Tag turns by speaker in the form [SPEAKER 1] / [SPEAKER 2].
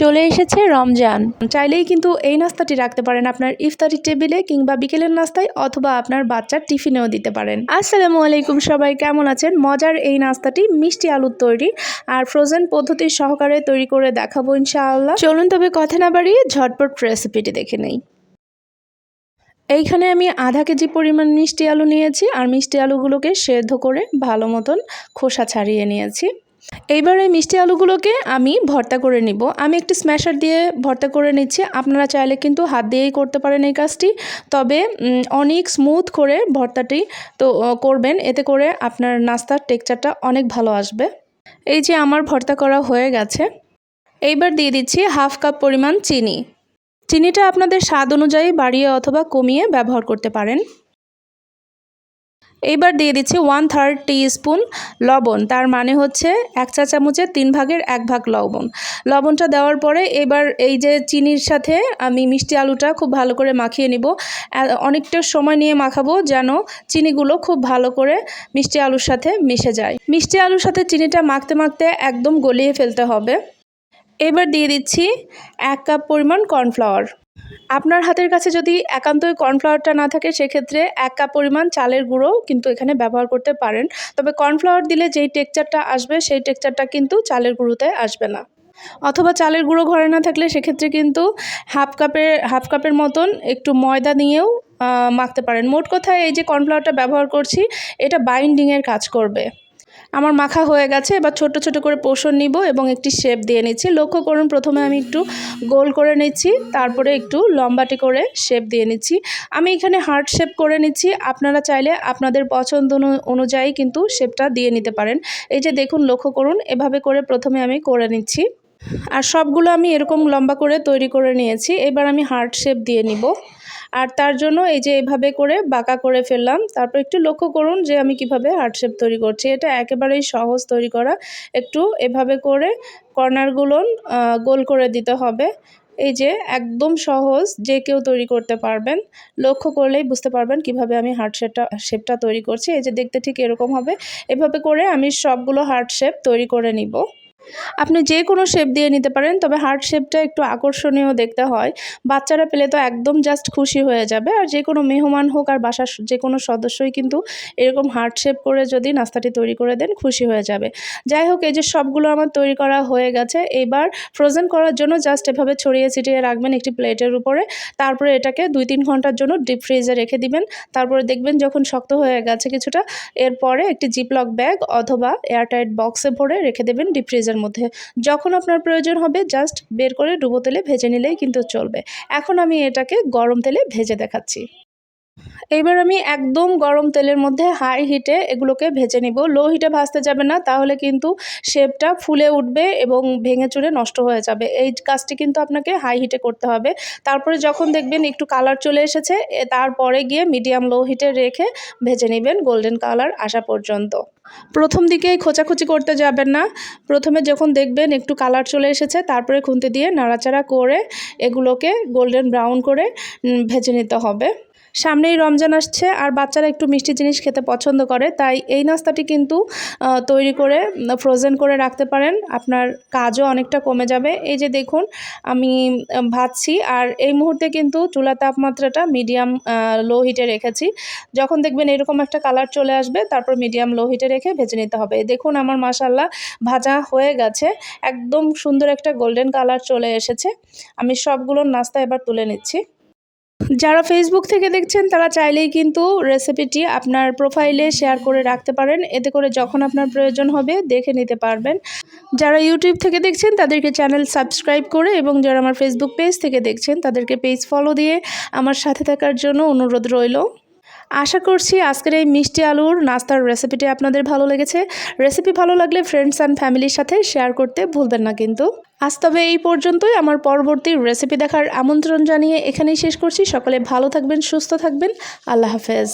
[SPEAKER 1] চলে এসেছে রমজান। চাইলেই কিন্তু এই নাস্তাটি রাখতে পারেন আপনার ইফতারি টেবিলে কিংবা বিকেলের নাস্তায় অথবা আপনার বাচ্চার টিফিনেও দিতে পারেন। আসসালামু আলাইকুম, সবাই কেমন আছেন? মজার এই নাস্তাটি মিষ্টি আলুর তৈরি আর ফ্রোজেন পদ্ধতির সহকারে তৈরি করে দেখাবো ইনশাআল্লাহ। চলুন তবে কথা না বাড়িয়ে ঝটপট রেসিপিটি দেখে নেই। এইখানে আমি আধা কেজি পরিমাণ মিষ্টি আলু নিয়েছি আর মিষ্টি আলুগুলোকে সেদ্ধ করে ভালো মতন খোসা ছাড়িয়ে নিয়েছি। এইবার এই মিষ্টি আলুগুলোকে আমি ভর্তা করে নিব। আমি একটি স্ম্যাশার দিয়ে ভর্তা করে নিচ্ছি। আপনারা চাইলে কিন্তু হাত দিয়েই করতে পারেন এই কাজটি। তবে অনেক স্মুথ করে ভর্তাটি, তো করবেন। এতে করে আপনার নাস্তার টেক্সচারটা অনেক ভালো আসবে। এই যে আমার ভর্তা করা হয়ে গেছে। এইবার দিয়ে দিচ্ছি হাফ কাপ পরিমাণ চিনি। চিনিটা আপনাদের স্বাদ অনুযায়ী বাড়িয়ে অথবা কমিয়ে ব্যবহার করতে পারেন। এইবার দিয়ে দিচ্ছি ওয়ান থার্ড স্পুন লবণ, তার মানে হচ্ছে এক চা চামচের তিন ভাগের এক ভাগ লবণ। লবণটা দেওয়ার পরে এবার এই যে চিনির সাথে আমি মিষ্টি আলুটা খুব ভালো করে মাখিয়ে নিব। অনেকটা সময় নিয়ে মাখাবো যেন চিনিগুলো খুব ভালো করে মিষ্টি আলুর সাথে মিশে যায়। মিষ্টি আলুর সাথে চিনিটা মাখতে মাখতে একদম গলিয়ে ফেলতে হবে। এবার দিয়ে দিচ্ছি এক কাপ পরিমাণ কর্নফ্লাওয়ার। আপনার হাতের কাছে যদি একান্তই কর্নফ্লাওয়ারটা না থাকে, সেক্ষেত্রে এক কাপ পরিমাণ চালের গুঁড়ো কিন্তু এখানে ব্যবহার করতে পারেন। তবে কর্নফ্লাওয়ার দিলে যেই টেক্সচারটা আসবে, সেই টেক্সচারটা কিন্তু চালের গুঁড়োতে আসবে না। অথবা চালের গুঁড়ো ঘরে না থাকলে সেক্ষেত্রে কিন্তু হাফ কাপের হাফ কাপের মতন একটু ময়দা নিয়েও মাখতে পারেন। মোট কথায় এই যে কর্নফ্লাওয়ারটা ব্যবহার করছি, এটা বাইন্ডিংয়ের কাজ করবে। আমার মাখা হয়ে গেছে, এবার ছোট ছোট করে পোষণ নিব এবং একটি শেপ দিয়ে নিচ্ছি। লক্ষ্য করুন, প্রথমে আমি একটু গোল করে নিচ্ছি, তারপরে একটু লম্বাটি করে শেপ দিয়ে নিচ্ছি। আমি এখানে হার্ট শেপ করে নিচ্ছি, আপনারা চাইলে আপনাদের পছন্দ অনুযায়ী কিন্তু শেপটা দিয়ে নিতে পারেন। এই যে দেখুন, লক্ষ্য করুন, এভাবে করে প্রথমে আমি করে নিচ্ছি। আর সবগুলো আমি এরকম লম্বা করে তৈরি করে নিয়েছি, এবার আমি হার্ট শেপ দিয়ে নিব। আর তার জন্য এই যে এভাবে করে বাঁকা করে ফেললাম, তারপর একটু লক্ষ্য করুন যে আমি কীভাবে হার্ট শেপ তৈরি করছি। এটা একেবারেই সহজ তৈরি করা। একটু এভাবে করে কর্নারগুলো গোল করে দিতে হবে। এই যে একদম সহজ যে কেউ তৈরি করতে পারবেন। লক্ষ্য করলেই বুঝতে পারবেন কীভাবে আমি হার্ট শেপটা শেপটা তৈরি করছি। এই যে দেখতে ঠিক এরকম হবে। এভাবে করে আমি সবগুলো হার্ট শেপ তৈরি করে নিব। আপনি যে কোনো শেপ দিয়ে নিতে পারেন, তবে হার্ট শেপটা একটু আকর্ষণীয় দেখতে হয়। বাচ্চারা পেলে তো একদম জাস্ট খুশি হয়ে যাবে। আর যে কোনো মেহমান হোক আর বাসার যে কোনো সদস্যই কিন্তু এরকম হার্ট শেপ করে যদি নাস্তাটি তৈরি করে দেন, খুশি হয়ে যাবে। যাই হোক, এই যে সবগুলো আমার তৈরি করা হয়ে গেছে। এবার ফ্রোজেন করার জন্য জাস্ট এভাবে ছড়িয়ে ছিটিয়ে রাখবেন একটি প্লেটের উপরে। তারপরে এটাকে দুই তিন ঘণ্টার জন্য ডিপ ফ্রিজে রেখে দিবেন। তারপরে দেখবেন যখন শক্ত হয়ে গেছে কিছুটা, এরপরে একটি জিপলক ব্যাগ অথবা এয়ারটাইট বক্সে ভরে রেখে দেবেন ডিপ ফ্রিজের তেলের মধ্যে। যখন আপনার প্রয়োজন হবে জাস্ট বের করে ডুবো তেলে ভেজে নিলেই কিন্তু চলবে। এখন আমি এটাকে গরম তেলে ভেজে দেখাচ্ছি। এইবার আমি একদম গরম তেলের মধ্যে হাই হিটে এগুলোকে ভেজে নিব। লো হিটে ভাজতে যাবে না, তাহলে কিন্তু শেপটা ফুলে উঠবে এবং ভেঙে চুরে নষ্ট হয়ে যাবে। এই কাজটি কিন্তু আপনাকে হাই হিটে করতে হবে। তারপরে যখন দেখবেন একটু কালার চলে এসেছে তারপরে গিয়ে মিডিয়াম লো হিটে রেখে ভেজে নেবেন গোল্ডেন কালার আসা পর্যন্ত। প্রথম দিকে খোঁচাখুচি করতে যাবেন না। প্রথমে যখন দেখবেন একটু কালার চলে এসেছে, তারপরে খুন্তি দিয়ে নাড়াচাড়া করে এগুলোকে গোল্ডেন ব্রাউন করে ভেজে নিতে হবে। সামনেই রমজান আসছে আর বাচ্চারা একটু মিষ্টি জিনিস খেতে পছন্দ করে, তাই এই নাস্তাটি কিন্তু তৈরি করে ফ্রোজেন করে রাখতে পারেন। আপনার কাজও অনেকটা কমে যাবে। এই যে দেখুন, আমি ভাজছি আর এই মুহূর্তে কিন্তু চুলা তাপমাত্রাটা মিডিয়াম লো হিটে রেখেছি। যখন দেখবেন এরকম একটা কালার চলে আসবে, তারপর মিডিয়াম লো হিটে রেখে ভেজে নিতে হবে। দেখুন, আমার মাসাল্লাহ ভাজা হয়ে গেছে। একদম সুন্দর একটা গোল্ডেন কালার চলে এসেছে। আমি সবগুলোর নাস্তা এবার তুলে নিচ্ছি। যারা ফেসবুক থেকে দেখছেন, তারা চাইলেই কিন্তু রেসিপিটি আপনার প্রোফাইলে শেয়ার করে রাখতে পারেন। এতে করে যখন আপনার প্রয়োজন হবে, দেখে নিতে পারবেন। যারা ইউটিউব থেকে দেখছেন, তাদেরকে চ্যানেল সাবস্ক্রাইব করে এবং যারা আমার ফেসবুক পেজ থেকে দেখছেন, তাদেরকে পেজ ফলো দিয়ে আমার সাথে থাকার জন্য অনুরোধ রইল। আশা করছি আজকের এই মিষ্টি আলুর নাস্তার রেসিপিটি আপনাদের ভালো লেগেছে। রেসিপি ভালো লাগলে ফ্রেন্ডস অ্যান্ড ফ্যামিলির সাথে শেয়ার করতে ভুলবেন না কিন্তু। আজ তবে এই পর্যন্তই। আমার পরবর্তী রেসিপি দেখার আমন্ত্রণ জানিয়ে এখানেই শেষ করছি। সকলে ভালো থাকবেন, সুস্থ থাকবেন। আল্লাহ হাফেজ।